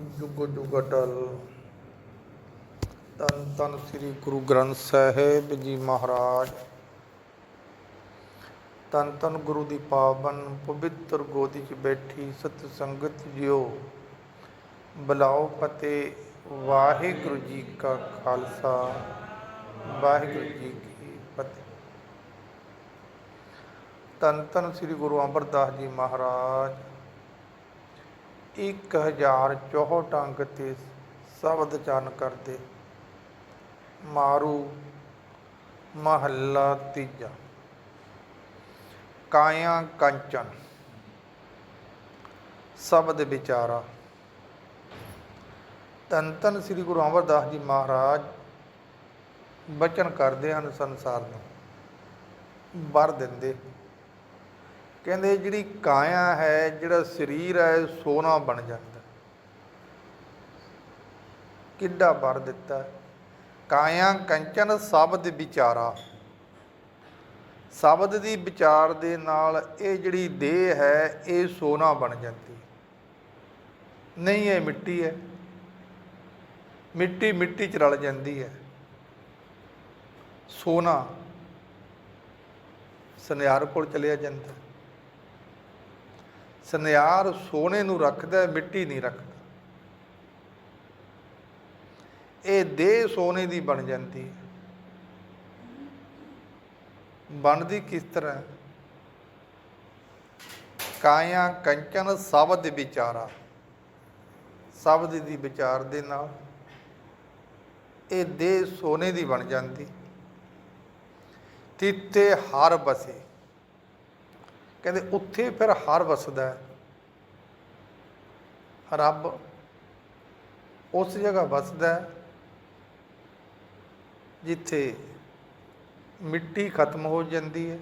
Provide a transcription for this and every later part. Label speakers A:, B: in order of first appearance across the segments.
A: ਜੁਗ ਜੁਗ ਅਟਲ ਤਨ ਤਨ ਸ੍ਰੀ ਗੁਰੂ ਗ੍ਰੰਥ ਸਾਹਿਬ ਜੀ ਮਹਾਰਾਜ। ਤਨ ਤਨ ਗੁਰੂ ਦੀ ਪਾਵਨ ਪਵਿੱਤਰ ਗੋਦੀ 'ਚ ਬੈਠੀ ਸਤ ਸੰਗਤ ਜਿਓ। ਬਲਾਓ ਫਤਿਹ ਵਾਹਿਗੁਰੂ ਜੀ ਕਾ ਖਾਲਸਾ। ਵਾਹਿਗੁਰੂ ਜੀ ਕੀ ਫਤਿਹ। ਤਨ ਤਨ ਸ੍ਰੀ ਗੁਰੂ ਅਮਰਦਾਸ ਜੀ ਮਹਾਰਾਜ। 1064 ਅੰਗ ਤੇ ਸ਼ਬਦ ਚਰਨ ਕਰਦੇ ਮਾਰੂ ਮਹੱਲਾ ਤੀਜਾ। ਕਾਇਆ ਕੰਚਨ, ਸ਼ਬਦ ਵਿਚਾਰਾ। ਤਨ ਤਨ ਸ੍ਰੀ ਗੁਰੂ ਅਮਰਦਾਸ ਜੀ ਮਹਾਰਾਜ, ਬਚਨ ਕਰਦੇ ਹਨ ਸੰਸਾਰ ਨੂੰ, ਵਰ ਦਿੰਦੇ। ਕਹਿੰਦੇ ਜਿਹੜੀ ਕਾਇਆ ਹੈ, ਜਿਹੜਾ ਸਰੀਰ ਹੈ, ਸੋਨਾ ਬਣ ਜਾਂਦਾ। ਕਿੱਡਾ ਵਰ ਦਿੱਤਾ। ਕਾਇਆ ਕੰਚਨ ਸ਼ਬਦ ਵਿਚਾਰਾ। ਸ਼ਬਦ ਦੀ ਵਿਚਾਰ ਦੇ ਨਾਲ ਇਹ ਜਿਹੜੀ ਦੇਹ ਹੈ, ਇਹ ਸੋਨਾ ਬਣ ਜਾਂਦੀ ਨਹੀਂ, ਇਹ ਮਿੱਟੀ ਹੈ। ਮਿੱਟੀ ਮਿੱਟੀ ਚ ਰਲ ਜਾਂਦੀ ਹੈ। ਸੋਨਾ ਸੁਨਿਆਰ ਕੋਲ ਚਲਿਆ ਜਾਂਦਾ। ਸੁਨਿਆਰ ਸੋਨੇ ਨੂੰ ਰੱਖਦਾ ਮਿੱਟੀ ਨਹੀਂ ਰੱਖਦਾ। ਇਹ ਦੇਹ ਸੋਨੇ ਦੀ ਬਣ ਜਾਂਦੀ ਹੈ। ਬਣਦੀ ਕਿਸ ਤਰ੍ਹਾਂ ਕਾਇਆ ਕੰਚਨ ਸ਼ਬਦ ਵਿਚਾਰਾ। ਸ਼ਬਦ ਦੀ ਵਿਚਾਰ ਦੇ ਨਾਲ ਇਹ ਦੇਹ ਸੋਨੇ ਦੀ ਬਣ ਜਾਂਦੀ। ਤਿੱਤੇ ਹਰ ਬਸੇ। ਕਹਿੰਦੇ ਉੱਥੇ ਫਿਰ ਹਰ ਵਸਦਾ ਹੈ। ਰੱਬ ਉਸ ਜਗ੍ਹਾ ਵਸਦਾ ਹੈ ਜਿੱਥੇ ਮਿੱਟੀ ਖਤਮ ਹੋ ਜਾਂਦੀ ਹੈ,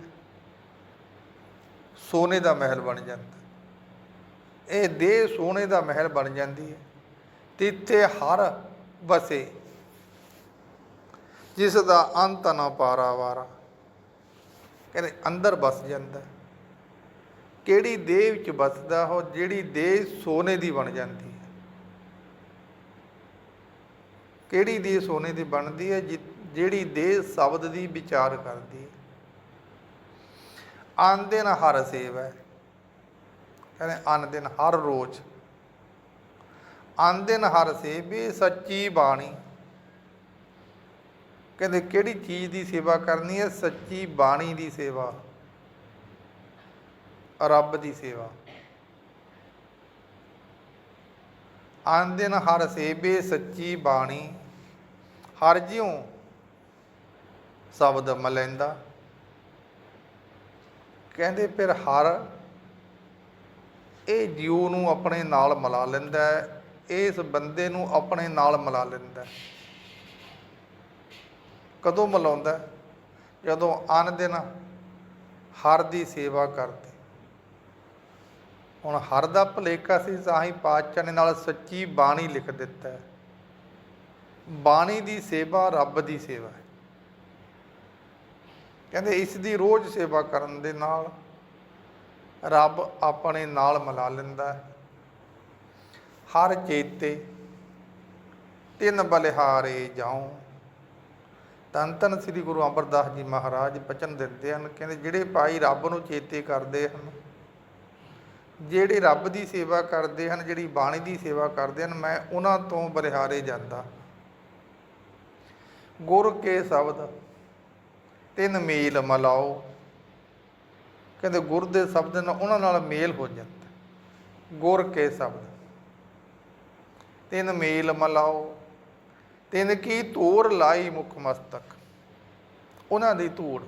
A: ਸੋਨੇ ਦਾ ਮਹਿਲ ਬਣ ਜਾਂਦਾ ਇਹ ਦੇਹ ਸੋਨੇ ਦਾ ਮਹਿਲ ਬਣ ਜਾਂਦੀ ਹੈ ਤਿੱਥੇ ਹਰ ਵਸੇ ਜਿਸ ਦਾ ਅੰਤ ਨਾ ਪਾਰਾਵਾਰਾ ਕਹਿੰਦੇ ਅੰਦਰ ਵਸ ਜਾਂਦਾ ਕਿਹੜੀ ਦੇਹ ਵਿੱਚ ਵਸਦਾ ਹੋ ਜਿਹੜੀ ਦੇਹ ਸੋਨੇ ਦੀ ਬਣ ਜਾਂਦੀ ਹੈ? ਕਿਹੜੀ ਦੇਹ ਸੋਨੇ ਦੀ ਬਣਦੀ ਹੈ ਜਿ- ਜਿਹੜੀ ਦੇਹ ਸ਼ਬਦ ਦੀ ਵਿਚਾਰ ਕਰਦੀ ਹੈ? ਆਨ ਦਿਨ ਹਰ ਸੇਵ। ਹੈ ਕਹਿੰਦੇ ਆਨ ਦਿਨ ਹਰ ਰੋਜ਼। ਆਨ ਦਿਨ ਹਰ ਸੇਵ ਇਹ ਸੱਚੀ ਬਾਣੀ। ਕਹਿੰਦੇ ਕਿਹੜੀ ਚੀਜ਼ ਦੀ ਸੇਵਾ ਕਰਨੀ ਹੈ? ਸੱਚੀ ਬਾਣੀ ਦੀ ਸੇਵਾ। ਰੱਬ ਦੀ ਸੇਵਾ। ਆਨ ਦਿਨ ਹਰ ਸੇਬੇ ਸੱਚੀ ਬਾਣੀ, ਹਰ ਜਿਉ ਸ਼ਬਦ ਮਲੈਂਦਾ। ਕਹਿੰਦੇ ਫਿਰ ਹਰ ਇਹ ਜਿਉ ਨੂੰ ਆਪਣੇ ਨਾਲ ਮਿਲਾ ਲੈਂਦਾ ਹੈ, ਇਸ ਬੰਦੇ ਨੂੰ ਆਪਣੇ ਨਾਲ ਮਿਲਾ ਲੈਂਦਾ ਕਦੋਂ ਮਿਲਾਉਂਦਾ ਜਦੋਂ ਅਨ ਦਿਨ ਹਰ ਦੀ ਸੇਵਾ ਕਰਦੇ ਹੁਣ ਹਰ ਦਾ ਭਲੇਖਾ ਸੀ ਸਾਹੀ ਪਾਤਸ਼ਾਹ ਨੇ ਨਾਲ ਸੱਚੀ ਬਾਣੀ ਲਿਖ ਦਿੱਤਾ ਹੈ। ਬਾਣੀ ਦੀ ਸੇਵਾ ਰੱਬ ਦੀ ਸੇਵਾ ਹੈ। ਕਹਿੰਦੇ ਇਸ ਦੀ ਰੋਜ਼ ਸੇਵਾ ਕਰਨ ਦੇ ਨਾਲ ਰੱਬ ਆਪਣੇ ਨਾਲ ਮਿਲਾ ਲੈਂਦਾ ਹੈ। ਹਰ ਚੇਤੇ ਤਿੰਨ ਬਲਿਹਾਰੇ ਜਾਉ। ਤਨ ਤਨ ਸ੍ਰੀ ਗੁਰੂ ਅਮਰਦਾਸ ਜੀ ਮਹਾਰਾਜ, ਬਚਨ ਦਿੰਦੇ ਹਨ। ਕਹਿੰਦੇ ਜਿਹੜੇ ਭਾਈ ਰੱਬ ਨੂੰ ਚੇਤੇ ਕਰਦੇ ਹਨ ਜਿਹੜੇ ਰੱਬ ਦੀ ਸੇਵਾ ਕਰਦੇ ਹਨ, ਜਿਹੜੀ ਬਾਣੀ ਦੀ ਸੇਵਾ ਕਰਦੇ ਹਨ, ਮੈਂ ਉਹਨਾਂ ਤੋਂ ਬਰਿਹਾਰੇ ਜਾਂਦਾ। ਗੁਰ ਕੇ ਸ਼ਬਦ, ਤਿੰਨ ਮੇਲ ਮਲਾਓ। ਕਹਿੰਦੇ ਗੁਰ ਦੇ ਸ਼ਬਦ ਨਾਲ ਉਹਨਾਂ ਨਾਲ ਮੇਲ ਹੋ ਜਾਂਦਾ। ਗੁਰ ਕੇ ਸ਼ਬਦ, ਤਿੰਨ ਮੇਲ ਮਲਾਓ। ਤਿੰਨ ਕੀ ਧੂੜ ਲਾਈ ਮੁਖ ਮਸਤਕ। ਉਹਨਾਂ ਦੀ ਧੂੜ,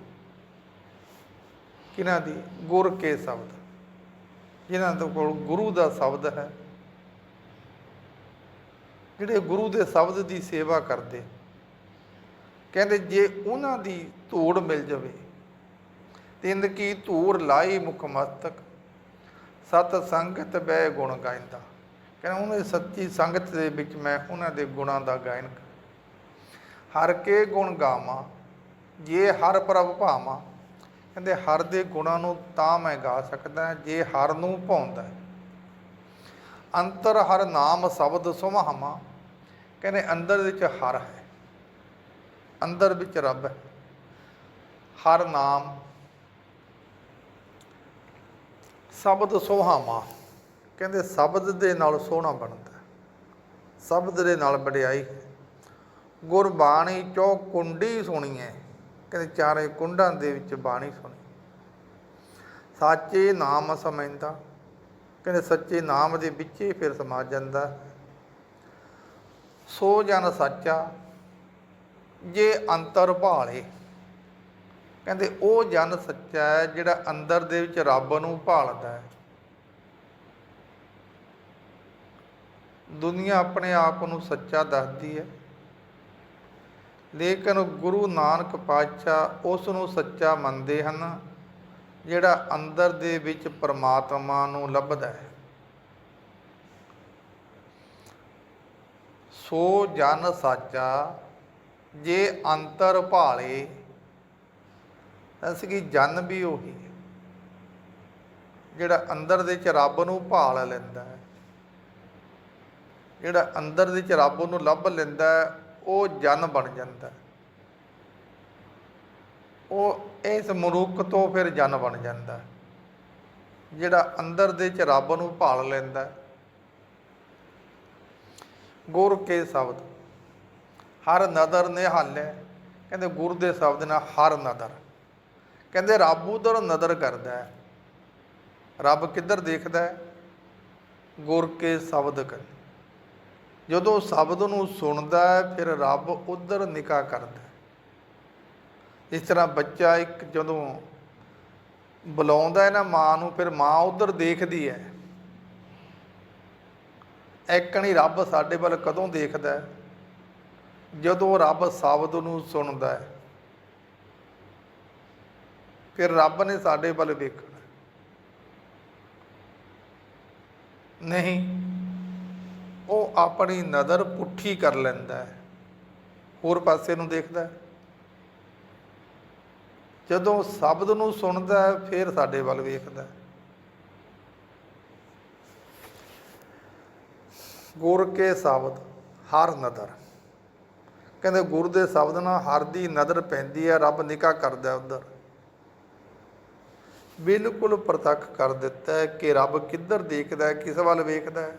A: ਕਿਹਨਾਂ ਦੀ? ਗੁਰ ਕੇ ਸ਼ਬਦ। ਜਿਨ੍ਹਾਂ ਦੇ ਕੋਲ ਗੁਰੂ ਦਾ ਸ਼ਬਦ ਹੈ, ਜਿਹੜੇ ਗੁਰੂ ਦੇ ਸ਼ਬਦ ਦੀ ਸੇਵਾ ਕਰਦੇ, ਕਹਿੰਦੇ ਜੇ ਉਹਨਾਂ ਦੀ ਧੂੜ ਮਿਲ ਜਾਵੇ ਤਿੰਦ ਕੀ ਧੂੜ ਲਾਈ ਮੁਖ ਮਸਤਕ, ਸਤ ਸੰਗਤ ਬੈ ਗੁਣ ਗਾਇੰਦਾ। ਕਹਿੰਦਾ ਉਹਨਾਂ ਦੀ ਸੱਚੀ ਸੰਗਤ ਦੇ ਵਿੱਚ ਮੈਂ ਉਹਨਾਂ ਦੇ ਗੁਣਾਂ ਦਾ ਗਾਇਨ ਹਰ ਕੇ ਗੁਣ ਗਾਵਾਂ, ਜੇ ਹਰ ਪ੍ਰਭ ਭਾਵਾਂ ਕਹਿੰਦੇ ਹਰ ਦੇ ਗੁਣਾਂ ਨੂੰ ਤਾਂ ਮੈਂ ਗਾ ਸਕਦਾ ਜੇ ਹਰ ਨੂੰ ਭਾਉਂਦਾ ਅੰਤਰ ਹਰ ਨਾਮ ਸ਼ਬਦ ਸੁਮਹਮਾ, ਕਹਿੰਦੇ ਅੰਦਰ ਵਿੱਚ ਹਰ ਹੈ। ਅੰਦਰ ਵਿੱਚ ਰੱਬ ਹੈ। ਹਰ ਨਾਮ ਸ਼ਬਦ ਸੁਹਾਵਾ ਕਹਿੰਦੇ ਸ਼ਬਦ ਦੇ ਨਾਲ ਸੋਹਣਾ ਬਣਦਾ ਸ਼ਬਦ ਦੇ ਨਾਲ ਵਡਿਆਈ ਹੈ। ਗੁਰਬਾਣੀ ਚੋ ਕੁੰਡੀ ਸੁਣੀ ਹੈ। ਕਹਿੰਦੇ ਚਾਰੇ ਕੁੰਡਾਂ ਦੇ ਵਿੱਚ ਬਾਣੀ ਸੁਣੀ। ਸਾਚੇ ਨਾਮ ਸਮੈਂਦਾ ਕਹਿੰਦੇ ਸੱਚੇ ਨਾਮ ਦੇ ਵਿੱਚ ਹੀ ਫਿਰ ਸਮਾ ਜਾਂਦਾ। ਹੈ। ਸੋ ਜਨ ਸੱਚਾ, ਜੇ ਅੰਤਰ ਭਾਲੇ। ਕਹਿੰਦੇ ਉਹ ਜਨ ਸੱਚਾ ਹੈ ਜਿਹੜਾ ਅੰਦਰ ਦੇ ਵਿੱਚ ਰੱਬ ਨੂੰ ਭਾਲਦਾ ਹੈ। ਦੁਨੀਆ ਆਪਣੇ ਆਪ ਨੂੰ ਸੱਚਾ ਦੱਸਦੀ ਹੈ। ਲੇਕਿਨ ਗੁਰੂ ਨਾਨਕ ਪਾਤਸ਼ਾਹ ਉਸ ਨੂੰ ਸੱਚਾ ਮੰਨਦੇ ਹਨ ਜਿਹੜਾ ਅੰਦਰ ਦੇ ਵਿੱਚ ਪਰਮਾਤਮਾ ਨੂੰ ਲੱਭਦਾ ਹੈ। ਸੋ ਜਨ ਸਾਚਾ ਜੇ ਅੰਤਰ ਭਾਲੇ ਅਸ ਕੀ ਜਨ ਵੀ ਉਹੀ ਹੈ ਜਿਹੜਾ ਅੰਦਰ ਦੇ ਚ ਰੱਬ ਨੂੰ ਭਾਲ ਲੈਂਦਾ ਹੈ ਜਿਹੜਾ ਅੰਦਰ ਦੇ ਚ ਰੱਬ ਨੂੰ ਲੱਭ ਲੈਂਦਾ ਹੈ, ਉਹ ਜਨ ਬਣ ਜਾਂਦਾ ਉਹ ਇਸ ਮਰੂਕ ਤੋਂ ਫਿਰ ਜਨ ਬਣ ਜਾਂਦਾ ਜਿਹੜਾ ਅੰਦਰ ਦੇ ਚ ਰੱਬ ਨੂੰ ਭਾਲ ਲੈਂਦਾ ਗੁਰ ਕੇ ਸ਼ਬਦ। ਹਰ ਨਦਰ ਨਿਹਾਲੇ। ਕਹਿੰਦੇ ਗੁਰ ਦੇ ਸ਼ਬਦ ਨਾਲ ਹਰ ਨਦਰ। ਕਹਿੰਦੇ ਰੱਬ ਉਧਰ ਨਦਰ ਕਰਦਾ ਹੈ। ਰੱਬ ਕਿੱਧਰ ਦੇਖਦਾ ਹੈ? ਗੁਰ ਕੇ ਸ਼ਬਦ ਕਰ ਜਦੋਂ ਸ਼ਬਦ ਨੂੰ ਸੁਣਦਾ ਹੈ, ਫਿਰ ਰੱਬ ਉਧਰ ਨਿਕਾ ਕਰਦਾ ਇਸ ਤਰ੍ਹਾਂ ਬੱਚਾ ਇੱਕ ਜਦੋਂ ਬੁਲਾਉਂਦਾ ਹੈ ਨਾ ਮਾਂ ਨੂੰ, ਫਿਰ ਮਾਂ ਉਧਰ ਦੇਖਦੀ ਹੈ। ਐਕਣੀ ਰੱਬ ਸਾਡੇ ਵੱਲ ਕਦੋਂ ਦੇਖਦਾ ਹੈ? ਜਦੋਂ ਰੱਬ ਸ਼ਬਦ ਨੂੰ ਸੁਣਦਾ ਹੈ, ਫਿਰ ਰੱਬ ਨੇ ਸਾਡੇ ਵੱਲ ਵੇਖਣਾ ਨਹੀਂ ਉਹ ਆਪਣੀ ਨਜ਼ਰ ਪੁੱਠੀ ਕਰ ਲੈਂਦਾ ਹੈ। ਹੋਰ ਪਾਸੇ ਨੂੰ ਦੇਖਦਾ ਹੈ। ਜਦੋਂ ਸ਼ਬਦ ਨੂੰ ਸੁਣਦਾ ਹੈ, ਫਿਰ ਸਾਡੇ ਵੱਲ ਵੇਖਦਾ ਹੈ। ਗੁਰ ਕੇ ਸ਼ਬਦ, ਹਰ ਨਦਰ। ਕਹਿੰਦੇ ਗੁਰ ਦੇ ਸ਼ਬਦ ਨਾਲ ਹਰ ਦੀ ਨਜ਼ਰ ਪੈਂਦੀ ਹੈ, ਰੱਬ ਨਿਕਾ ਕਰਦਾ ਉਧਰ। ਬਿਲਕੁਲ ਪ੍ਰਤੱਖ ਕਰ ਦਿੱਤਾ ਕਿ ਰੱਬ ਕਿੱਧਰ ਦੇਖਦਾ ਹੈ, ਕਿਸ ਵੱਲ ਵੇਖਦਾ ਹੈ।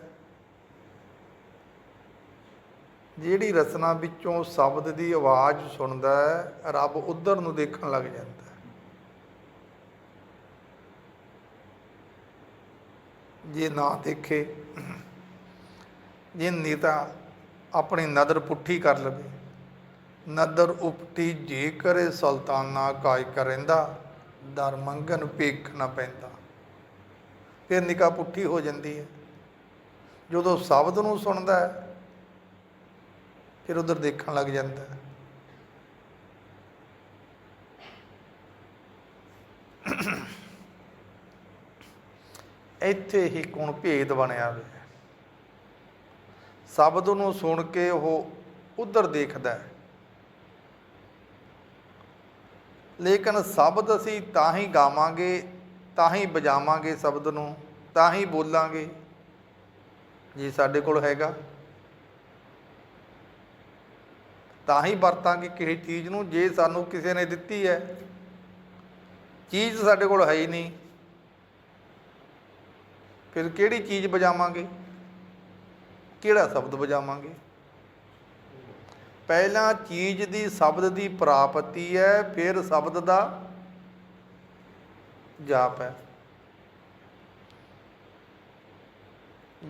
A: ਜਿਹੜੀ ਰਸਨਾ ਵਿੱਚੋਂ ਸ਼ਬਦ ਦੀ ਆਵਾਜ਼ ਸੁਣਦਾ ਹੈ, ਰੱਬ ਉਧਰ ਨੂੰ ਦੇਖਣ ਲੱਗ ਜਾਂਦਾ ਹੈ। ਜੇ ਨਾ ਦੇਖੇ, ਜੇ ਨਹੀਂ ਤਾਂ ਆਪਣੀ ਨਦਰ ਪੁੱਠੀ ਕਰ ਲਵੇ, ਨਦਰ ਉਪਟੀ ਜੇ ਕਰੇ ਸੁਲਤਾਨਾ ਕਾਇ ਕਰੇਂਦਾ ਦਰ ਮੰਗਨ ਵੇਖਣਾ ਪੈਂਦਾ। ਫਿਰ ਨਿਕਾ ਪੁੱਠੀ ਹੋ ਜਾਂਦੀ ਹੈ। ਜਦੋਂ ਸ਼ਬਦ ਨੂੰ ਸੁਣਦਾ ਹੈ ਫਿਰ ਉਧਰ ਦੇਖਣ ਲੱਗ ਜਾਂਦਾ ਇੱਥੇ ਹੀ ਕੋਣ ਭੇਦ ਬਣਿਆ ਹੋਇਆ ਸ਼ਬਦ ਨੂੰ ਸੁਣ ਕੇ ਉਹ ਉਧਰ ਦੇਖਦਾ ਹੈ। ਲੇਕਿਨ ਸ਼ਬਦ ਅਸੀਂ ਤਾਂ ਹੀ ਗਾਵਾਂਗੇ, ਤਾਂ ਹੀ ਵਜਾਵਾਂਗੇ ਸ਼ਬਦ ਨੂੰ, ਤਾਂ ਹੀ ਬੋਲਾਂਗੇ। ਜੇ ਸਾਡੇ ਕੋਲ ਹੈਗਾ ਤਾਂ ਹੀ ਵਰਤਾਂਗੇ ਕਿਸੇ ਚੀਜ਼ ਨੂੰ ਜੇ ਸਾਨੂੰ ਕਿਸੇ ਨੇ ਦਿੱਤੀ ਹੈ। ਚੀਜ਼ ਸਾਡੇ ਕੋਲ ਹੈ ਹੀ ਨਹੀਂ। ਫਿਰ ਕਿਹੜੀ ਚੀਜ਼ ਵਜਾਵਾਂਗੇ? ਕਿਹੜਾ ਸ਼ਬਦ ਵਜਾਵਾਂਗੇ? ਪਹਿਲਾਂ ਚੀਜ਼ ਦੀ ਸ਼ਬਦ ਦੀ ਪ੍ਰਾਪਤੀ ਹੈ, ਫਿਰ ਸ਼ਬਦ ਦਾ ਜਾਪ ਹੈ।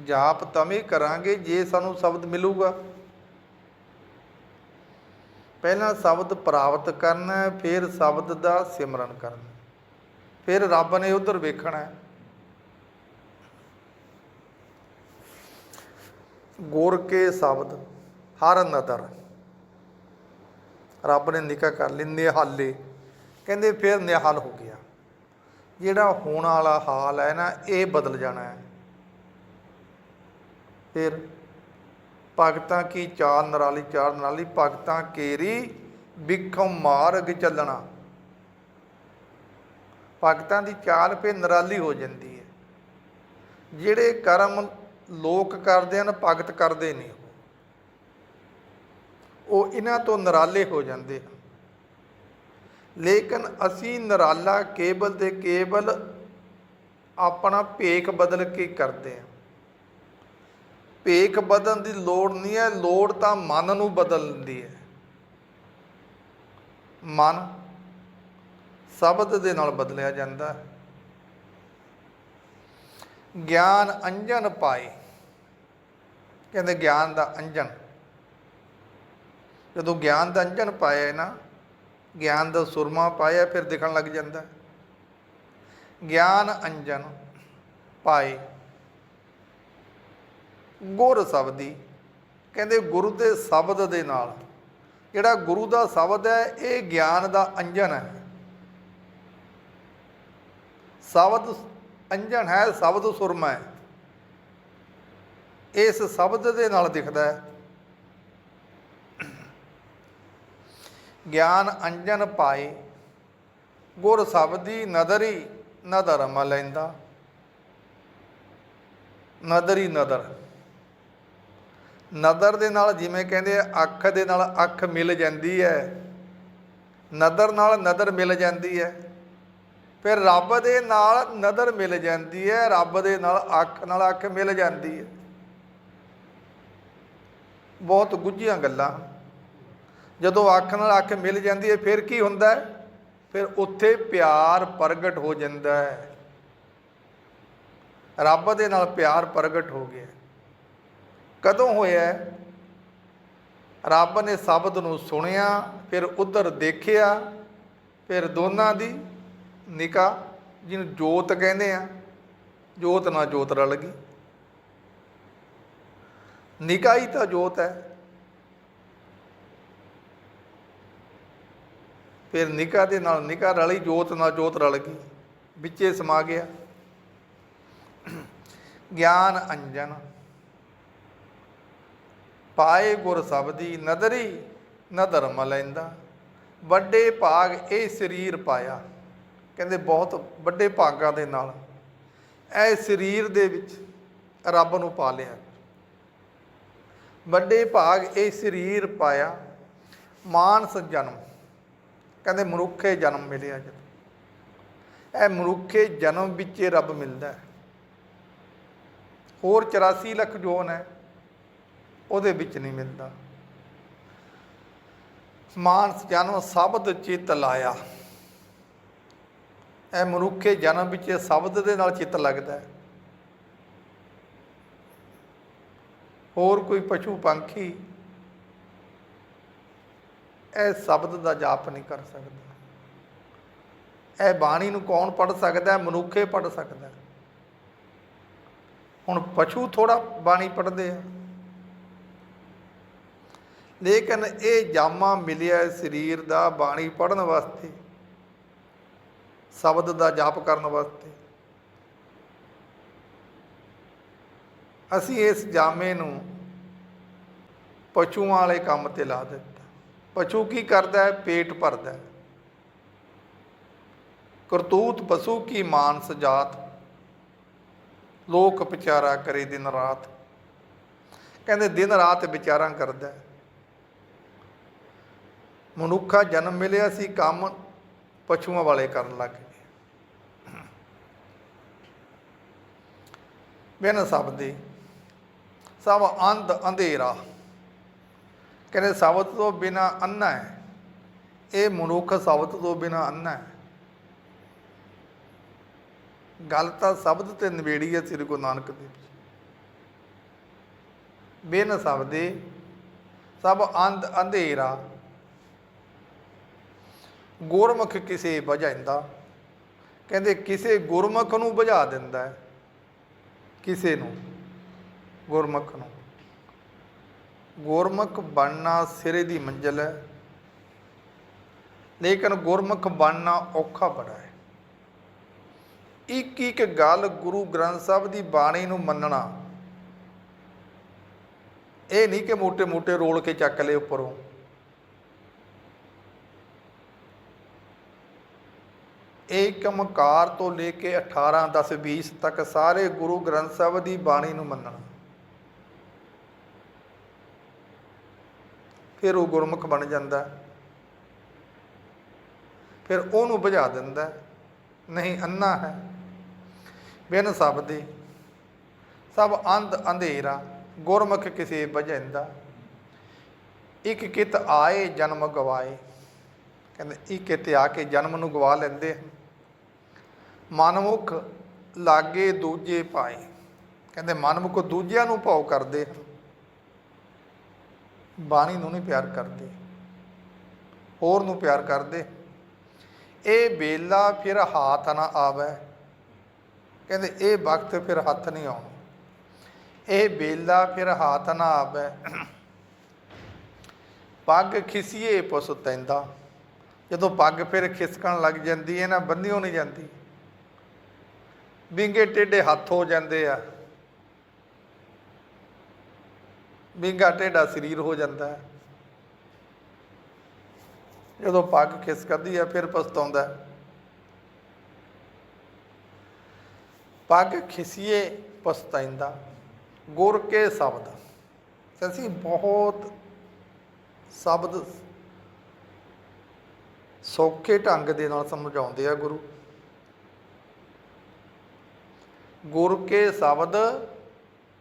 A: ਜਾਪ ਤਵੇਂ ਕਰਾਂਗੇ, ਜੇ ਸਾਨੂੰ ਸ਼ਬਦ ਮਿਲੂਗਾ। ਪਹਿਲਾਂ ਸ਼ਬਦ ਪ੍ਰਾਪਤ ਕਰਨਾ, ਫਿਰ ਸ਼ਬਦ ਦਾ ਸਿਮਰਨ ਕਰਨਾ। ਫਿਰ ਰੱਬ ਨੇ ਉਧਰ ਵੇਖਣਾ ਹੈ। ਗੁਰ ਕੇ ਸ਼ਬਦ, ਹਰ ਨਦਰ। ਰੱਬ ਨੇ ਨਿਕਾ ਕਰ ਲਈ, ਨਿਹਾਲੇ। ਕਹਿੰਦੇ ਫਿਰ ਨਿਹਾਲ ਹੋ ਗਿਆ। ਜਿਹੜਾ ਹੋਣ ਵਾਲਾ ਹਾਲ ਹੈ ਨਾ, ਇਹ ਬਦਲ ਜਾਣਾ ਹੈ। ਫਿਰ ਭਗਤਾਂ ਕੀ ਚਾਲ ਨਰਾਲੀ ਚਾਰ ਨਰਾਲੀ, ਭਗਤਾਂ ਕੇਰੀ ਵਿਖਮ ਮਾਰਗ ਚੱਲਣਾ। ਭਗਤਾਂ ਦੀ ਚਾਲ ਫੇ ਨਰਾਲੀ ਹੋ ਜਾਂਦੀ ਹੈ। ਜਿਹੜੇ ਕਰਮ ਲੋਕ ਕਰਦੇ ਹਨ, ਭਗਤ ਕਰਦੇ ਨਹੀਂ। ਉਹ ਇਹਨਾਂ ਤੋਂ ਨਰਾਲੇ ਹੋ ਜਾਂਦੇ ਹਨ। ਲੇਕਿਨ ਅਸੀਂ ਨਰਾਲਾ ਕੇਵਲ ਦੇ ਕੇਵਲ ਆਪਣਾ ਭੇਖ ਬਦਲ ਕੇ ਕਰਦੇ ਹਾਂ। ਭੇਖ ਬਦਲਣ ਦੀ ਲੋੜ ਨਹੀਂ ਹੈ, ਲੋੜ ਤਾਂ ਮਨ ਨੂੰ ਬਦਲਣ ਦੀ ਹੈ। ਮਨ ਸ਼ਬਦ ਦੇ ਨਾਲ ਬਦਲਿਆ ਜਾਂਦਾ ਹੈ। ਗਿਆਨ ਅੰਜਨ ਪਾਏ। ਕਹਿੰਦੇ ਗਿਆਨ ਦਾ ਅੰਜਨ। ਜਦੋਂ ਗਿਆਨ ਦਾ ਅੰਜਨ ਪਾਇਆ ਨਾ, ਗਿਆਨ ਦਾ ਸੁਰਮਾ ਪਾਇਆ, ਫਿਰ ਦਿਖਣ ਲੱਗ ਜਾਂਦਾ ਗਿਆਨ ਅੰਜਨ ਪਾਏ। ਗੁਰ ਸ਼ਬਦੀ। ਕਹਿੰਦੇ ਗੁਰੂ ਦੇ ਸ਼ਬਦ ਦੇ ਨਾਲ। ਜਿਹੜਾ ਗੁਰੂ ਦਾ ਸ਼ਬਦ ਹੈ, ਇਹ ਗਿਆਨ ਦਾ ਅੰਜਨ ਹੈ। ਸ਼ਬਦ ਅੰਜਨ ਹੈ, ਸ਼ਬਦ ਸੁਰਮਾ ਹੈ। ਇਸ ਸ਼ਬਦ ਦੇ ਨਾਲ ਦਿਖਦਾ ਹੈ। ਗਿਆਨ ਅੰਜਨ ਪਾਏ, ਗੁਰ ਸ਼ਬਦੀ ਨਦਰੀ ਨਦਰ ਮ ਲੈਂਦਾ ਨਦਰੀ ਨਦਰ। ਨਦਰ ਦੇ ਨਾਲ ਜਿਵੇਂ ਕਹਿੰਦੇ ਅੱਖ ਦੇ ਨਾਲ ਅੱਖ ਮਿਲ ਜਾਂਦੀ ਹੈ। ਨਦਰ ਨਾਲ ਨਦਰ ਮਿਲ ਜਾਂਦੀ ਹੈ। ਫਿਰ ਰੱਬ ਦੇ ਨਾਲ ਨਦਰ ਮਿਲ ਜਾਂਦੀ ਹੈ, ਰੱਬ ਦੇ ਨਾਲ ਅੱਖ ਨਾਲ ਅੱਖ ਮਿਲ ਜਾਂਦੀ ਹੈ। ਬਹੁਤ ਗੁੱਝੀਆਂ ਗੱਲਾਂ। ਜਦੋਂ ਅੱਖ ਨਾਲ ਅੱਖ ਮਿਲ ਜਾਂਦੀ ਹੈ, ਫਿਰ ਕੀ ਹੁੰਦਾ ਫਿਰ ਉੱਥੇ ਪਿਆਰ ਪ੍ਰਗਟ ਹੋ ਜਾਂਦਾ ਹੈ। ਰੱਬ ਦੇ ਨਾਲ ਪਿਆਰ ਪ੍ਰਗਟ ਹੋ ਗਿਆ। ਕਦੋਂ ਹੋਇਆ? ਰੱਬ ਨੇ ਸ਼ਬਦ ਨੂੰ ਸੁਣਿਆ, ਫਿਰ ਉਧਰ ਦੇਖਿਆ, ਫਿਰ ਦੋਨਾਂ ਦੀ ਨਿਕਾ, ਜਿਹਨੂੰ ਜੋਤ ਕਹਿੰਦੇ ਆ, ਜੋਤ ਨਾਲ ਜੋਤ ਰਲ ਗਈ। ਨਿਕਾ ਹੀ ਤਾਂ ਜੋਤ ਹੈ। ਫਿਰ ਨਿਕਾ ਦੇ ਨਾਲ ਨਿਕਾ ਰਲੀ, ਜੋਤ ਨਾਲ ਜੋਤ ਰਲ ਗਈ, ਵਿੱਚੇ ਸਮਾ ਗਿਆ। ਗਿਆਨ ਅੰਜਨ ਪਾਏ ਗੁਰ ਸਬਦੀ ਨਦਰੀ ਨਦਰ ਮਲੈਂਦਾ ਵੱਡੇ ਭਾਗ ਇਹ ਸਰੀਰ ਪਾਇਆ। ਕਹਿੰਦੇ ਬਹੁਤ ਵੱਡੇ ਭਾਗਾਂ ਦੇ ਨਾਲ ਇਹ ਸਰੀਰ ਦੇ ਵਿੱਚ ਰੱਬ ਨੂੰ ਪਾ ਲਿਆ। ਵੱਡੇ ਭਾਗ ਇਹ ਸਰੀਰ ਪਾਇਆ। ਮਾਨਸ ਜਨਮ। ਕਹਿੰਦੇ ਮਨੁੱਖੇ ਜਨਮ ਮਿਲਿਆ ਜਦ। ਇਹ ਮਨੁੱਖੇ ਜਨਮ ਵਿੱਚ ਹੀ ਰੱਬ ਮਿਲਦਾ। ਹੋਰ 84 ਲੱਖ ਜੋਨ ਹੈ। ਉਹਦੇ ਵਿੱਚ ਨਹੀਂ ਮਿਲਦਾ। ਮਾਨਸ ਜਨਮ ਸ਼ਬਦ ਚਿੱਤ ਲਾਇਆ। ਇਹ ਮਨੁੱਖੇ ਜਨਮ ਵਿੱਚ ਸ਼ਬਦ ਦੇ ਨਾਲ ਚਿੱਤ ਲੱਗਦਾ ਹੈ। ਹੋਰ ਕੋਈ ਪਸ਼ੂ ਪੰਖੀ ਇਹ ਸ਼ਬਦ ਦਾ ਜਾਪ ਨਹੀਂ ਕਰ ਸਕਦਾ। ਇਹ ਬਾਣੀ ਨੂੰ ਕੌਣ ਪੜ ਸਕਦਾ ਹੈ? ਮਨੁੱਖੇ ਪੜ ਸਕਦਾ ਹੁਣ ਪਸ਼ੂ ਥੋੜਾ ਬਾਣੀ ਪੜਦੇ ਆ। ਲੇਕਿਨ ਇਹ ਜਾਮਾ ਮਿਲਿਆ ਸਰੀਰ ਦਾ ਬਾਣੀ ਪੜਨ ਵਾਸਤੇ, ਸ਼ਬਦ ਦਾ ਜਾਪ ਕਰਨ ਵਾਸਤੇ। ਅਸੀਂ ਇਸ ਜਾਮੇ ਨੂੰ ਪਸ਼ੂਆਂ ਵਾਲੇ ਕੰਮ ਤੇ ਲਾ ਦਿੱਤਾ। ਪਸ਼ੂ ਕੀ ਕਰਦਾ ਹੈ? ਪੇਟ ਭਰਦਾ ਹੈ। ਕਰਤੂਤ ਪਸ਼ੂ ਕੀ ਮਾਨਸ ਜਾਤ। ਲੋਕ ਵਿਚਾਰਾ ਕਰੇ ਦਿਨ ਰਾਤ। ਕਹਿੰਦੇ ਦਿਨ ਰਾਤ ਵਿਚਾਰਾਂ ਕਰਦਾ ਹੈ। ਮਨੁੱਖਾ ਜਨਮ ਮਿਲਿਆ ਸੀ, ਕੰਮ ਪਸ਼ੂਆਂ ਵਾਲੇ ਕਰਨ ਲੱਗ ਗਏ। ਬਿਨ ਸ਼ਬਦੇ ਸਭ ਅੰਧ ਅੰਧੇਰਾ। ਕਹਿੰਦੇ ਸ਼ਬਦ ਤੋਂ ਬਿਨਾ ਅੰਨਾ ਹੈ। ਇਹ ਮਨੁੱਖ ਸ਼ਬਦ ਤੋਂ ਬਿਨਾ ਅੰਨਾ ਹੈ। ਗੱਲ ਤਾਂ ਸ਼ਬਦ ਤੇ ਨਿਬੇੜੀ ਹੈ ਸ੍ਰੀ ਗੁਰੂ ਨਾਨਕ ਦੇਵ ਜੀ। ਬਿਨ ਸ਼ਬਦੇ ਸਭ ਅੰਧ ਅੰਧੇਰਾ। ਗੁਰਮੁਖ ਕਿਸੇ ਭਜਾਇਂਦਾ। ਕਹਿੰਦੇ ਕਿਸੇ ਗੁਰਮੁਖ ਨੂੰ ਭਜਾ ਦਿੰਦਾ ਕਿਸੇ ਨੂੰ, ਗੁਰਮੁਖ ਨੂੰ। ਗੁਰਮੁਖ ਬਣਨਾ ਸਿਰੇ ਦੀ ਮੰਜ਼ਲ ਹੈ। ਲੇਕਿਨ ਗੁਰਮੁਖ ਬਣਨਾ ਔਖਾ ਬੜਾ ਹੈ। ਇੱਕ ਇੱਕ ਗੱਲ ਗੁਰੂ ਗ੍ਰੰਥ ਸਾਹਿਬ ਦੀ ਬਾਣੀ ਨੂੰ ਮੰਨਣਾ, ਇਹ ਨਹੀਂ ਕਿ ਮੋٹے ਮੋٹے ਰੋਲ ਕੇ ਚੱਕ ਲਏ ਉੱਪਰੋਂ। ਏਕਮਕਾਰ ਤੋਂ ਲੈ ਕੇ 18 10 20 ਤੱਕ ਸਾਰੇ ਗੁਰੂ ਗ੍ਰੰਥ ਸਾਹਿਬ ਦੀ ਬਾਣੀ ਨੂੰ ਮੰਨਣਾ। ਫਿਰ ਉਹ ਗੁਰਮੁਖ ਬਣ ਜਾਂਦਾ। ਫਿਰ ਉਹਨੂੰ ਬੁਝਾ ਦਿੰਦਾ। ਨਹੀਂ, ਅੰਨਾ ਹੈ। ਬਿਨ ਸਬਦੀ ਸਭ ਅੰਧ ਅੰਧੇਰਾ। ਗੁਰਮੁਖ ਕਿਸੇ ਭਜੈਂਦਾ ਇੱਕ ਕਿਤ ਆਏ, ਜਨਮ ਗਵਾਏ। ਕਹਿੰਦੇ, ਇੱਕ ਕਿਤੇ ਆ ਕੇ ਜਨਮ ਨੂੰ ਗਵਾ ਲੈਂਦੇ ਹਨ। ਮਨਮੁਖ ਲਾਗੇ ਦੂਜੇ ਪਾਏ। ਕਹਿੰਦੇ, ਮਨਮੁਖ ਦੂਜਿਆਂ ਨੂੰ ਭਾਉ ਕਰਦੇ ਬਾਣੀ ਨੂੰ ਨਹੀਂ ਪਿਆਰ ਕਰਦੇ, ਹੋਰ ਨੂੰ ਪਿਆਰ ਕਰਦੇ ਇਹ ਬੇਲਾ ਫਿਰ ਹੱਥ ਨਾ ਆਵੇ, ਕਹਿੰਦੇ, ਇਹ ਵਕਤ ਫਿਰ ਹੱਥ ਨਹੀਂ ਆਉਣਾ। ਇਹ ਬੇਲਾ ਫਿਰ ਹੱਥ ਨਾ ਆਵੇ, ਪੱਗ ਖਿਸੀਏ ਪੁਸ ਤੈਂਦਾ। ਜਦੋਂ ਪੱਗ ਫਿਰ ਖਿਸਕਣ ਲੱਗ ਜਾਂਦੀ ਹੈ ਨਾ, ਬੰਨਿਓ ਨਹੀਂ ਜਾਂਦੀ। ਵਿੰਗੇ ਟੇਢੇ ਹੱਥ ਹੋ ਜਾਂਦੇ ਆ। ਵਿੰਗਾ ਟੇਢਾ ਸਰੀਰ ਹੋ ਜਾਂਦਾ ਹੈ। ਜਦੋਂ ਪੱਗ ਖਿਸਕਦੀ ਆ ਫਿਰ ਪਛਤਾਉਂਦਾ ਪੱਗ ਖਿਸੀਏ, ਪਛਤਾਇੰਦਾ। ਗੁਰ ਕੇ ਸ਼ਬਦ। ਅਸੀਂ ਬਹੁਤ ਸ਼ਬਦ ਸੌਖੇ ਢੰਗ ਦੇ ਨਾਲ ਸਮਝਾਉਂਦੇ ਆ ਗੁਰੂ। ਗੁਰ ਕੇ ਸ਼ਬਦ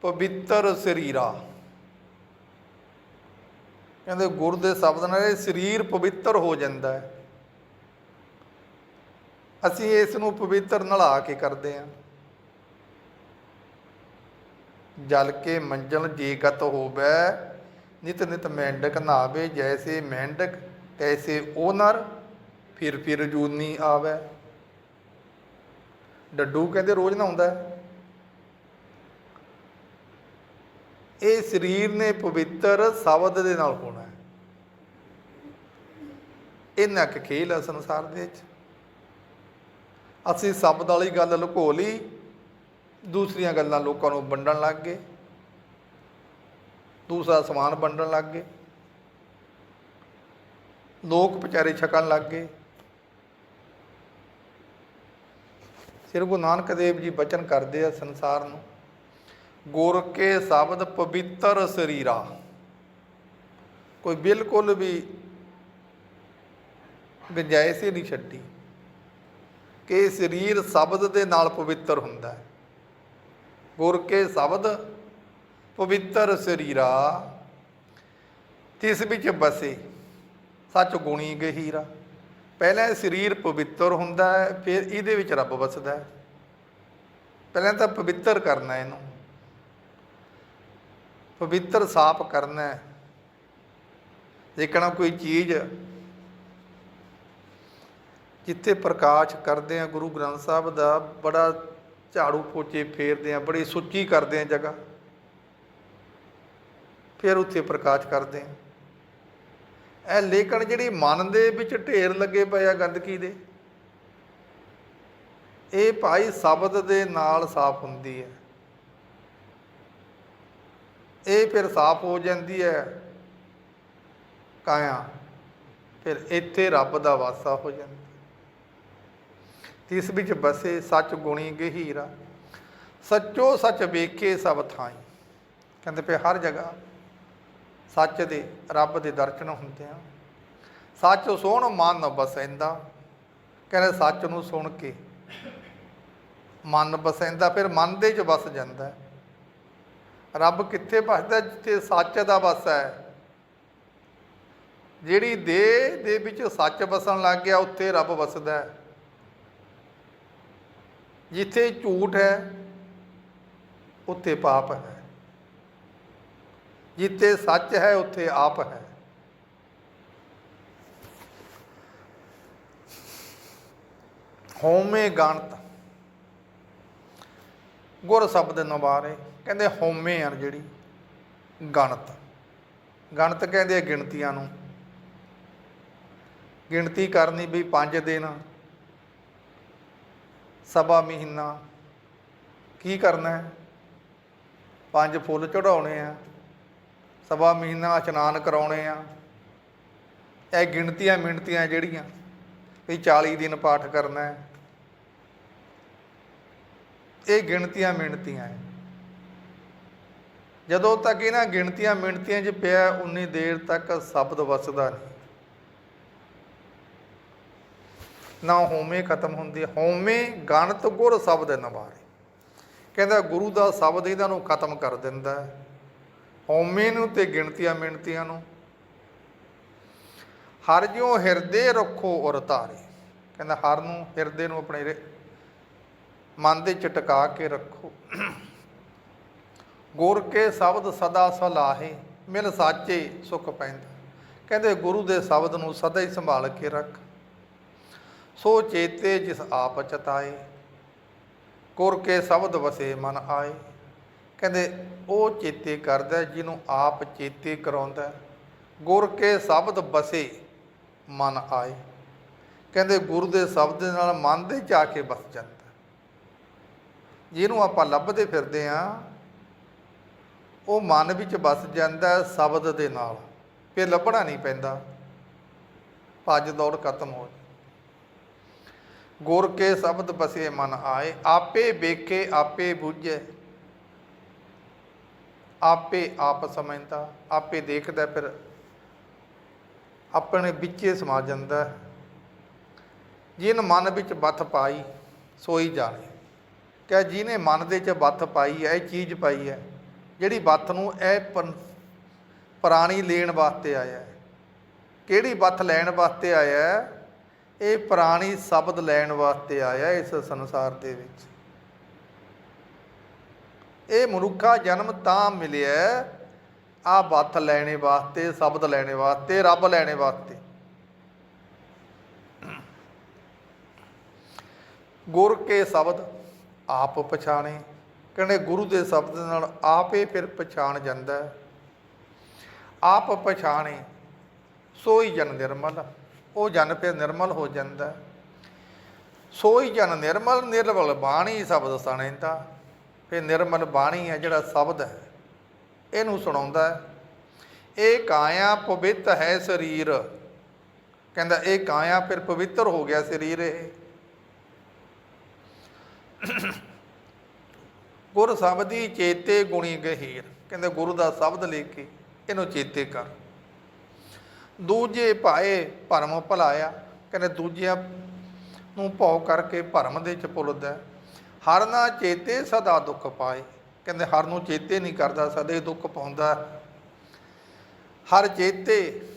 A: ਪਵਿੱਤਰ ਸਰੀਰਾ। ਕਹਿੰਦੇ ਗੁਰ ਦੇ ਸ਼ਬਦ ਨਾਲ ਇਹ ਸਰੀਰ ਪਵਿੱਤਰ ਹੋ ਜਾਂਦਾ ਹੈ। ਅਸੀਂ ਇਸ ਨੂੰ ਪਵਿੱਤਰ ਨਲਾ ਕੇ ਕਰਦੇ ਹਾਂ। ਜਲ ਕੇ ਮੰਜਲ ਜੀਗਤ ਹੋਵੇ, ਨਿਤ ਨਿਤ ਮੈਂਡਕ ਨਾਵੇ, ਜੈਸੇ ਮੈਂਡਕ ਤੈਸੇ ਉਹ ਨਰ ਫਿਰ ਫਿਰ ਜੂਨੀ ਆਵੇ। ਡੱਡੂ ਕਹਿੰਦੇ ਰੋਜ਼ ਨਹਾਉਂਦਾ ਹੈ। ਇਹ ਸਰੀਰ ਨੇ ਪਵਿੱਤਰ ਸ਼ਬਦ ਦੇ ਨਾਲ ਹੋਣਾ ਹੈ। ਇੰਨਾ ਕੁ ਖੇਲ ਹੈ ਸੰਸਾਰ ਦੇ ਵਿੱਚ। ਅਸੀਂ ਸ਼ਬਦ ਵਾਲੀ ਗੱਲ ਲੁਕੋ ਲਈ, ਦੂਸਰੀਆਂ ਗੱਲਾਂ ਲੋਕਾਂ ਨੂੰ ਵੰਡਣ ਲੱਗ ਗਏ। ਦੂਸਰਾ ਸਮਾਨ ਵੰਡਣ ਲੱਗ ਗਏ। ਲੋਕ ਵਿਚਾਰੇ ਛਕਣ ਲੱਗ ਗਏ। ਸ੍ਰੀ ਗੁਰੂ ਨਾਨਕ ਦੇਵ ਜੀ ਬਚਨ ਕਰਦੇ ਆ ਸੰਸਾਰ ਨੂੰ, ਗੁਰ ਕੇ ਸ਼ਬਦ ਪਵਿੱਤਰ ਸਰੀਰਾ। ਕੋਈ ਬਿਲਕੁਲ ਵੀ ਗੁੰਜਾਇਸ਼ ਹੀ ਨਹੀਂ ਛੱਡੀ ਕਿ ਸਰੀਰ ਸ਼ਬਦ ਦੇ ਨਾਲ ਪਵਿੱਤਰ ਹੁੰਦਾ ਹੈ। ਗੁਰ ਕੇ ਸ਼ਬਦ ਪਵਿੱਤਰ ਸਰੀਰਾ, ਤਿਸ ਵਿੱਚ ਬਸੇ ਸੱਚ ਗੁਣੀ ਗਹੀਰਾ। ਪਹਿਲਾਂ ਇਹ ਸਰੀਰ ਪਵਿੱਤਰ ਹੁੰਦਾ ਹੈ, ਫਿਰ ਇਹਦੇ ਵਿੱਚ ਰੱਬ ਵਸਦਾ ਹੈ। ਪਹਿਲਾਂ ਤਾਂ ਪਵਿੱਤਰ ਕਰਨਾ ਇਹਨੂੰ। ਪਵਿੱਤਰ ਸਾਫ਼ ਕਰਨਾ ਹੈ। ਜੇਕਣਾ ਕੋਈ ਚੀਜ਼ ਜਿੱਥੇ ਪ੍ਰਕਾਸ਼ ਕਰਦੇ ਆ ਗੁਰੂ ਗ੍ਰੰਥ ਸਾਹਿਬ ਦਾ ਬੜਾ ਝਾੜੂ ਪੋਚੇ ਫੇਰਦੇ ਆ ਬੜੀ ਸੁੱਚੀ ਕਰਦੇ ਆ ਜਗ੍ਹਾ। ਫਿਰ ਉੱਥੇ ਪ੍ਰਕਾਸ਼ ਕਰਦੇ ਆ ਇਹ ਲੇਕਿਨ ਜਿਹੜੀ ਮਨ ਦੇ ਵਿੱਚ ਢੇਰ ਲੱਗੇ ਪਏ ਆ ਗੰਦਗੀ ਦੇ। ਇਹ ਭਾਈ ਸ਼ਬਦ ਦੇ ਨਾਲ ਸਾਫ਼ ਹੁੰਦੀ ਹੈ। ਇਹ ਫਿਰ ਸਾਫ਼ ਹੋ ਜਾਂਦੀ ਹੈ। ਕਾਇਆ, ਫਿਰ ਇੱਥੇ ਰੱਬ ਦਾ ਵਾਸਾ ਹੋ ਜਾਂਦਾ। ਤਿਸ ਵਿੱਚ ਬਸੇ ਸੱਚ ਗੁਣੀ ਗਹੀਰਾ। ਸੱਚੋ ਸੱਚ ਵੇਖੇ ਸਭ ਥਾਈ। ਕਹਿੰਦੇ ਪਏ ਹਰ ਜਗ੍ਹਾ ਸੱਚ ਦੇ, ਰੱਬ ਦੇ ਦਰਸ਼ਨ ਹੁੰਦੇ ਆ। ਸੱਚ ਸੁਣ ਮਨ ਬਸੈਂਦਾ। ਕਹਿੰਦੇ ਸੱਚ ਨੂੰ ਸੁਣ ਕੇ ਮਨ ਬਸੈਂਦਾ, ਫਿਰ ਮਨ ਦੇ ਚ ਵਸ ਜਾਂਦਾ। ਰੱਬ ਕਿੱਥੇ ਵਸਦਾ ਜਿੱਥੇ ਸੱਚ ਦਾ ਵਾਸਾ ਹੈ? ਜਿਹੜੀ ਦੇਹ ਦੇ ਵਿੱਚ ਸੱਚ ਵਸਣ ਲੱਗ ਗਿਆ, ਉੱਥੇ ਰੱਬ ਵਸਦਾ ਹੈ। ਜਿੱਥੇ ਝੂਠ ਹੈ, ਉੱਥੇ ਪਾਪ ਹੈ। ਜਿੱਥੇ ਸੱਚ ਹੈ, ਉੱਥੇ ਆਪ ਹੈ। ਹੋਮੇ ਗਣਤ। ਗੁਰ ਸ਼ਬਦ ਨਵਾਰੇ, ਕਹਿੰਦੇ ਹੋਮੇ ਆ ਜਿਹੜੀ ਗਣਤ। ਗਣਤ ਕਹਿੰਦੇ ਆ ਗਿਣਤੀਆਂ ਨੂੰ। ਗਿਣਤੀ ਕਰਨੀ ਵੀ 5 ਦਿਨ, ਸਵਾ ਮਹੀਨਾ। ਕੀ ਕਰਨਾ ਹੈ? ਪੰਜ ਫੁੱਲ ਚੜਾਉਣੇ ਆ। ਸਵਾ ਮਹੀਨਾ ਇਸ਼ਨਾਨ ਕਰਾਉਣੇ ਆ। ਇਹ ਗਿਣਤੀਆਂ ਮਿਣਤੀਆਂ ਜਿਹੜੀਆਂ ਵੀ 40 ਦਿਨ ਪਾਠ ਕਰਨਾ ਹੈ। ਇਹ ਗਿਣਤੀਆਂ ਮਿਣਤੀਆਂ ਹੈ। ਜਦੋਂ ਤੱਕ ਇਹਨਾਂ ਗਿਣਤੀਆਂ ਮਿਣਤੀਆਂ 'ਚ ਪਿਆ ਉਨੀ ਦੇਰ ਤੱਕ ਸ਼ਬਦ ਵਸਦਾ ਨਹੀਂ। ਨਾ ਹੋਮੇ ਖਤਮ ਹੁੰਦੀ ਹੋਮੇ ਗਣਤ ਗੁਰ ਸ਼ਬਦ ਨਵਾਰੇ ਕਹਿੰਦਾ ਗੁਰੂ ਦਾ ਸ਼ਬਦ ਇਹਨਾਂ ਨੂੰ ਖਤਮ ਕਰ ਦਿੰਦਾ ਹੈ। ਹੋਮੇ ਨੂੰ ਤੇ ਗਿਣਤੀਆਂ ਮਿਣਤੀਆਂ ਨੂੰ। ਹਰ ਜਿਉ ਹਿਰਦੇ ਰੱਖੋ ਔਰ ਧਾਰੇ। ਕਹਿੰਦਾ ਹਰ ਨੂੰ ਹਿਰਦੇ ਨੂੰ ਆਪਣੇ ਮਨ ਦੇ ਚ ਟਿਕਾ ਕੇ ਰੱਖੋ। ਗੁਰ ਕੇ ਸ਼ਬਦ ਸਦਾ ਸਲਾਹੇ, ਮਿਲ ਸਾਚੇ ਸੁਖ ਪੈਂਦਾ। ਕਹਿੰਦੇ ਗੁਰੂ ਦੇ ਸ਼ਬਦ ਨੂੰ ਸਦਾ ਹੀ ਸੰਭਾਲ ਕੇ ਰੱਖ। ਸੋ ਚੇਤੇ ਜਿਸ ਆਪ ਚਤਾਏ, ਗੁਰ ਕੇ ਸ਼ਬਦ ਵਸੇ ਮਨ ਆਏ। ਕਹਿੰਦੇ, ਉਹ ਚੇਤੇ ਕਰਦਾ ਜਿਹਨੂੰ ਆਪ ਚੇਤੇ ਕਰਾਉਂਦਾ ਗੁਰ ਕੇ ਸ਼ਬਦ ਬਸੇ, ਮਨ ਆਏ। ਕਹਿੰਦੇ, ਗੁਰੂ ਦੇ ਸ਼ਬਦ ਦੇ ਨਾਲ ਮਨ ਦੇ ਜਾ ਕੇ ਬਸ ਜਾਂਦਾ ਜਿਹਨੂੰ ਆਪਾਂ ਲੱਭਦੇ ਫਿਰਦੇ ਆ ਉਹ ਮਨ ਵਿੱਚ ਬਸ ਜਾਂਦਾ ਸ਼ਬਦ ਦੇ ਨਾਲ। ਫਿਰ ਲੱਭਣਾ ਨਹੀਂ ਪੈਂਦਾ। ਭੱਜ ਦੌੜ ਖਤਮ ਹੋ। ਗੁਰ ਕੇ ਸ਼ਬਦ ਬਸੇ, ਮਨ ਆਏ। ਆਪੇ ਵੇਖੇ, ਆਪੇ ਬੁੱਝੇ। ਆਪੇ ਆਪ ਸਮਝਦਾ, ਆਪੇ ਦੇਖਦਾ, ਫਿਰ ਆਪਣੇ ਵਿੱਚੇ ਸਮਾ ਜਾਂਦਾ। ਹੈ। ਜਿਨ ਮਨ ਵਿੱਚ ਬੱਥ ਪਾਈ, ਸੋਈ ਜਾਣੇ ਕਿ ਜਿਹਨੇ ਮਨ ਦੇ ਚ ਬੱਥ ਪਾਈ ਹੈ, ਇਹ ਚੀਜ਼ ਪਾਈ ਹੈ, ਜਿਹੜੀ ਬੱਥ ਨੂੰ ਇਹ ਪਨ- ਪ੍ਰਾਣੀ ਲੈਣ ਵਾਸਤੇ ਆਇਆ ਹੈ। ਕਿਹੜੀ ਬੱਥ ਲੈਣ ਵਾਸਤੇ ਆਇਆ ਹੈ? ਇਹ ਪ੍ਰਾਣੀ ਸ਼ਬਦ ਲੈਣ ਵਾਸਤੇ ਆਇਆ ਇਸ ਸੰਸਾਰ ਦੇ ਵਿੱਚ। ਇਹ ਮਨੁੱਖਾ ਜਨਮ ਤਾਂ ਮਿਲਿਆ ਆ ਬੱਥ ਲੈਣੇ ਵਾਸਤੇ, ਸ਼ਬਦ ਲੈਣੇ ਵਾਸਤੇ, ਰੱਬ ਲੈਣੇ ਵਾਸਤੇ। ਗੁਰ ਕੇ ਸ਼ਬਦ ਆਪ ਪਛਾਣੇ, ਕਹਿੰਦੇ ਗੁਰੂ ਦੇ ਸ਼ਬਦ ਨਾਲ ਆਪੇ ਫਿਰ ਪਛਾਣ ਜਾਂਦਾ। ਆਪ ਪਛਾਣੇ, ਸੋਈ ਜਨ ਨਿਰਮਲ, ਉਹ ਜਨ ਫਿਰ ਨਿਰਮਲ ਹੋ ਜਾਂਦਾ। ਸੋਈ ਜਨ ਨਿਰਮਲ, ਨਿਰਵਲ ਬਾਣੀ ਸ਼ਬਦ ਸੁਣੇਂਦਾ ਇਹ ਨਿਰਮਲ ਬਾਣੀ ਹੈ, ਜਿਹੜਾ ਸ਼ਬਦ ਹੈ। ਇਹਨੂੰ ਸੁਣਾਉਂਦਾ ਹੈ। ਇਹ ਕਾਇਆ ਪਵਿੱਤ ਹੈ ਸਰੀਰ। ਕਹਿੰਦਾ, ਇਹ ਕਾਇਆ ਫਿਰ ਪਵਿੱਤਰ ਹੋ ਗਿਆ ਸਰੀਰ ਇਹ। ਗੁਰ ਸ਼ਬਦੀ ਚੇਤੇ ਗੁਣੀ ਗਹੀਰ। ਕਹਿੰਦੇ, ਗੁਰੂ ਦਾ ਸ਼ਬਦ ਲੈ ਕੇ ਇਹਨੂੰ ਚੇਤੇ ਕਰ। ਦੂਜੇ ਭਾਏ ਭਰਮ ਭਲਾਇਆ। ਕਹਿੰਦੇ, ਦੂਜਿਆਂ ਨੂੰ ਭਉ ਕਰਕੇ ਭਰਮ ਦੇ ਚ ਪੁੱਲਦਾ ਹਰ ਨਾ ਚੇਤੇ ਸਦਾ ਦੁੱਖ ਪਾਏ। ਕਹਿੰਦੇ ਹਰ ਨੂੰ ਚੇਤੇ ਨਹੀਂ ਕਰਦਾ ਸਦਾ ਹੀ ਦੁੱਖ ਪਾਉਂਦਾ। ਹਰ ਚੇਤੇ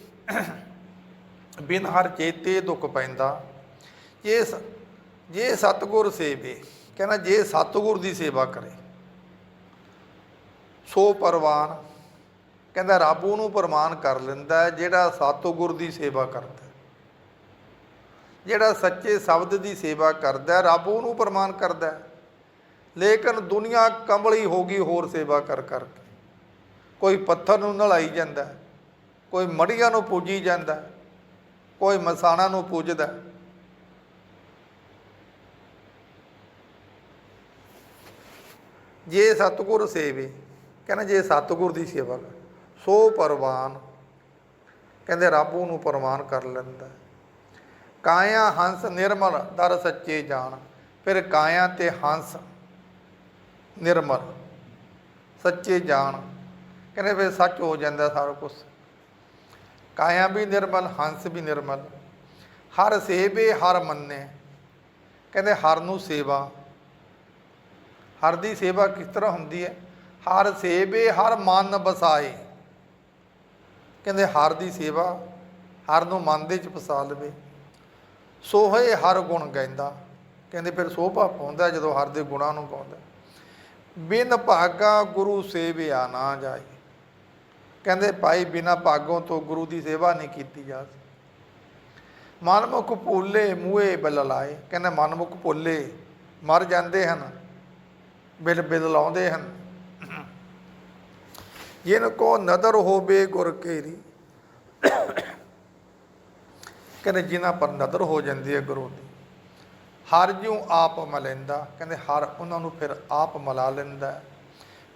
A: ਬਿਨ ਹਰ ਚੇਤੇ ਦੁੱਖ ਪੈਂਦਾ। ਜੇ ਸ- ਜੇ ਸਤਗੁਰ ਸੇਵੇ ਕਹਿੰਦਾ ਜੇ ਸਤਗੁਰ ਦੀ ਸੇਵਾ ਕਰੇ ਸੋ ਪਰਵਾਨ ਕਹਿੰਦਾ ਰੱਬ ਉਹਨੂੰ ਪ੍ਰਮਾਨ ਕਰ ਲੈਂਦਾ ਜਿਹੜਾ ਸਤਗੁਰ ਦੀ ਸੇਵਾ ਕਰਦਾ ਜਿਹੜਾ ਸੱਚੇ ਸ਼ਬਦ ਦੀ ਸੇਵਾ ਕਰਦਾ ਹੈ, ਰੱਬ ਉਹਨੂੰ ਪ੍ਰਮਾਨ ਕਰਦਾ ਲੇਕਿਨ ਦੁਨੀਆ ਕੰਬਲੀ ਹੋ ਗਈ ਹੋਰ ਸੇਵਾ ਕਰ ਕਰਕੇ ਕੋਈ ਪੱਥਰ ਨੂੰ ਨਲਾਈ ਜਾਂਦਾ ਕੋਈ ਮੜੀਆਂ ਨੂੰ ਪੂਜੀ ਜਾਂਦਾ ਕੋਈ ਮਸਾਣਾ ਨੂੰ ਪੂਜਦਾ ਜੇ ਸਤਿਗੁਰ ਸੇਵੇ, ਕਹਿੰਦਾ ਜੇ ਸਤਿਗੁਰ ਦੀ ਸੇਵਾ ਕਰ, ਸੋ ਪਰਵਾਨ, ਕਹਿੰਦੇ ਰੱਬ ਉਹਨੂੰ ਪਰਵਾਨ ਕਰ ਲੈਂਦਾ ਹੈ। ਕਾਇਆ ਹੰਸ ਨਿਰਮਲ ਦਰ ਸੱਚੇ ਜਾਣ, ਫਿਰ ਕਾਇਆ ਤੇ ਹੰਸ ਨਿਰਮਲ, ਸੱਚੇ ਜਾਣ। ਕਹਿੰਦੇ ਫਿਰ ਸੱਚ ਹੋ ਜਾਂਦਾ ਸਾਰਾ ਕੁਝ ਕਾਇਆ ਵੀ ਨਿਰਮਲ, ਹੰਸ ਵੀ ਨਿਰਮਲ। ਹਰ ਸੇਵੇ, ਹਰ ਮੰਨੇ। ਕਹਿੰਦੇ ਹਰ ਨੂੰ ਸੇਵਾ। ਹਰ ਦੀ ਸੇਵਾ ਕਿਸ ਤਰ੍ਹਾਂ ਹੁੰਦੀ ਹੈ? ਹਰ ਸੇਵੇ, ਹਰ ਮਨ ਬਸਾਏ ਕਹਿੰਦੇ ਹਰ ਦੀ ਸੇਵਾ, ਹਰ ਨੂੰ ਮਨ ਦੇ ਚ ਵਸਾ ਲਵੇ। ਸੋਹੇ ਹਰ ਗੁਣ ਗਾਇਂਦਾ। ਕਹਿੰਦੇ ਫਿਰ ਸੋਭਾ ਪਾਉਂਦਾ ਜਦੋਂ ਹਰ ਦੇ ਗੁਣਾਂ ਨੂੰ ਗਾਉਂਦਾ। ਬਿਨ ਭਾਗਾ ਗੁਰੂ ਸੇਵਿਆ ਨਾ ਜਾਏ। ਕਹਿੰਦੇ ਭਾਈ, ਬਿਨਾ ਭਾਗੋਂ ਤੋਂ ਗੁਰੂ ਦੀ ਸੇਵਾ ਨਹੀਂ ਕੀਤੀ ਜਾ ਸਕਦੀ। ਮਨਮੁਖ ਭੁੱਲੇ ਮੂਹੇ ਬਲ ਲਾਏ ਕਹਿੰਦੇ ਮਨਮੁਖ ਭੁੱਲੇ ਮਰ ਜਾਂਦੇ ਹਨ, ਬਿਲ ਬਿਲ ਲਾਉਂਦੇ ਹਨ। ਜਿਨ ਕੋ ਨਦਰ ਹੋਵੇ ਗੁਰ ਕੇਰੀ ਕਹਿੰਦੇ ਜਿਨ੍ਹਾਂ ਪਰ ਨਦਰ ਹੋ ਜਾਂਦੀ ਹੈ ਗੁਰੂ ਦੀ। ਹਰ ਜਿਉ ਆਪ ਮਲੈਂਦਾ, ਕਹਿੰਦੇ ਹਰ ਉਹਨਾਂ ਨੂੰ ਫਿਰ ਆਪ ਮਲਾ ਲੈਂਦਾ।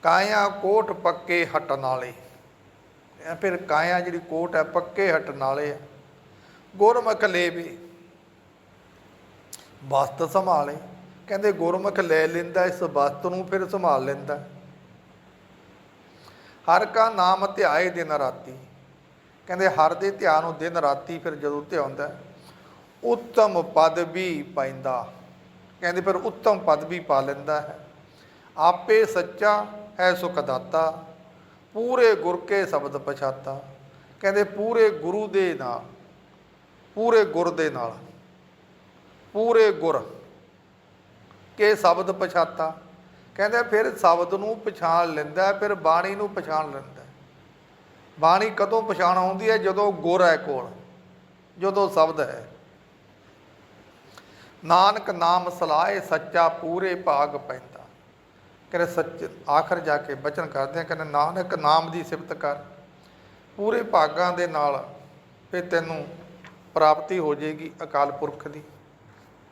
A: ਕਾਇਆ ਕੋਟ ਪੱਕੇ ਹਟਣ ਵਾਲੇ ਫਿਰ ਕਾਇਆ ਜਿਹੜੀ ਕੋਟ ਹੈ, ਪੱਕੇ ਹਟਣ ਵਾਲੇ ਆ ਗੁਰਮੁਖ ਲੈ ਵੀ, ਵਸਤ ਸੰਭਾਲੇ। ਕਹਿੰਦੇ ਗੁਰਮੁਖ ਲੈ ਲੈਂਦਾ, ਇਸ ਵਸਤ ਨੂੰ ਫਿਰ ਸੰਭਾਲ ਲੈਂਦਾ। ਹਰ ਕਾ ਨਾਮ ਧਿਆਏ ਦਿਨ ਰਾਤੀ। ਕਹਿੰਦੇ ਹਰ ਦੇ ਧਿਆਨ ਨੂੰ ਦਿਨ ਰਾਤੀ ਫਿਰ ਜਦੋਂ ਧਿਆਉਂਦਾ। ਉੱਤਮ ਪਦ ਵੀ ਪੈਂਦਾ। ਕਹਿੰਦੇ ਫਿਰ ਉੱਤਮ ਪਦ ਵੀ ਪਾ ਲੈਂਦਾ ਹੈ। ਆਪੇ ਸੱਚਾ ਹੈ ਸੁਖ ਦਾਤਾ, ਪੂਰੇ ਗੁਰ ਕੇ ਸ਼ਬਦ ਪਛਾਤਾ। ਕਹਿੰਦੇ ਪੂਰੇ ਗੁਰੂ ਦੇ ਨਾਲ, ਪੂਰੇ ਗੁਰ ਦੇ ਨਾਲ, ਪੂਰੇ ਗੁਰ ਕੇ ਸ਼ਬਦ ਪਛਾਤਾ। ਕਹਿੰਦੇ ਫਿਰ ਸ਼ਬਦ ਨੂੰ ਪਛਾਣ ਲੈਂਦਾ, ਫਿਰ ਬਾਣੀ ਨੂੰ ਪਛਾਣ ਲੈਂਦਾ। ਬਾਣੀ ਕਦੋਂ ਪਛਾਣ ਆਉਂਦੀ ਹੈ? ਜਦੋਂ ਗੁਰ ਹੈ ਕੋਲ, ਜਦੋਂ ਸ਼ਬਦ ਹੈ। ਨਾਨਕ ਨਾਮ ਸਲਾਏ ਸੱਚਾ ਪੂਰੇ ਭਾਗ ਪੈਂਦਾ। ਕਹਿੰਦੇ ਸੱਚ ਆਖਰ ਜਾ ਕੇ ਬਚਨ ਕਰਦੇ ਆ, ਕਹਿੰਦੇ ਨਾਨਕ ਨਾਮ ਦੀ ਸਿਫਤ ਕਰ। ਪੂਰੇ ਭਾਗਾਂ ਦੇ ਨਾਲ ਫਿਰ ਤੈਨੂੰ ਪ੍ਰਾਪਤੀ ਹੋ ਜਾਏਗੀ ਅਕਾਲ ਪੁਰਖ ਦੀ।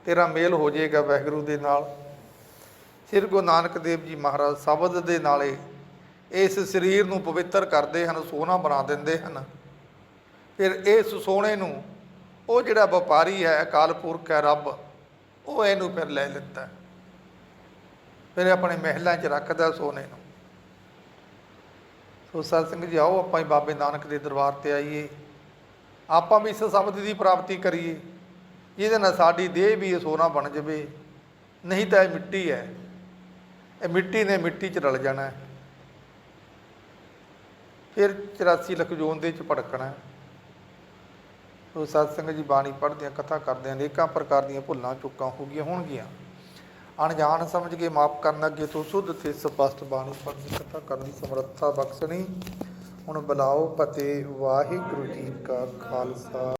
A: ਤੇਰਾ ਮੇਲ ਹੋ ਜਾਏਗਾ ਵਾਹਿਗੁਰੂ ਦੇ ਨਾਲ। ਸ੍ਰੀ ਗੁਰੂ ਨਾਨਕ ਦੇਵ ਜੀ ਮਹਾਰਾਜ ਸ਼ਬਦ ਦੇ ਨਾਲੇ ਇਸ ਸਰੀਰ ਨੂੰ ਪਵਿੱਤਰ ਕਰਦੇ ਹਨ ਸੋਨਾ ਬਣਾ ਦਿੰਦੇ ਹਨ। ਫਿਰ ਇਸ ਸੋਨੇ ਨੂੰ ਉਹ ਜਿਹੜਾ ਵਪਾਰੀ ਹੈ, ਅਕਾਲ ਪੁਰਖ ਹੈ, ਰੱਬ ਉਹ ਇਹਨੂੰ ਫਿਰ ਲੈ ਲਿੱਤਾ। ਫਿਰ ਆਪਣੇ ਮਹਿਲਾਂ 'ਚ ਰੱਖਦਾ ਸੋਨੇ ਨੂੰ। ਸੋ ਸਤ ਸਿੰਘ ਜੀ, ਆਓ ਆਪਾਂ ਹੀ ਬਾਬੇ ਨਾਨਕ ਦੇ ਦਰਬਾਰ ਤੇ ਆਈਏ। ਆਪਾਂ ਵੀ ਇਸ ਸ਼ਬਦ ਦੀ ਪ੍ਰਾਪਤੀ ਕਰੀਏ। ਜਿਹਦੇ ਨਾਲ ਸਾਡੀ ਦੇਹ ਵੀ ਇਹ ਸੋਨਾ ਬਣ ਜਾਵੇ। ਨਹੀਂ ਤਾਂ ਇਹ ਮਿੱਟੀ ਹੈ। ਇਹ ਮਿੱਟੀ ਨੇ ਮਿੱਟੀ 'ਚ ਰਲ ਜਾਣਾ। ਫਿਰ 84 ਲੱਖ ਜੋਨ ਦੇ 'ਚ ਭੜਕਣਾ। ਸਤਸੰਗ ਜੀ ਬਾਣੀ ਪੜ੍ਹਦਿਆਂ, ਕਥਾ ਕਰਦਿਆਂ, ਅਨੇਕਾਂ ਪ੍ਰਕਾਰ ਦੀਆਂ ਭੁੱਲਾਂ, ਚੁੱਕਾਂ ਹੋ ਗਈਆਂ, ਹੋਣਗੀਆਂ। ਅਣਜਾਣ ਸਮਝ ਕੇ ਮਾਫ ਕਰਨ ਅੱਗੇ ਤੋਂ ਸੁੱਧ, ਤੇ ਸਪਸ਼ਟ ਬਾਣੀ ਪੜ੍ਹਦੀ, ਕਥਾ ਕਰਨ ਦੀ ਸਮਰੱਥਾ ਬਖਸ਼ਣੀ। ਹੁਣ ਬੁਲਾਓ ਪਤੇ ਵਾਹਿਗੁਰੂ ਜੀ ਕਾ ਖਾਲਸਾ।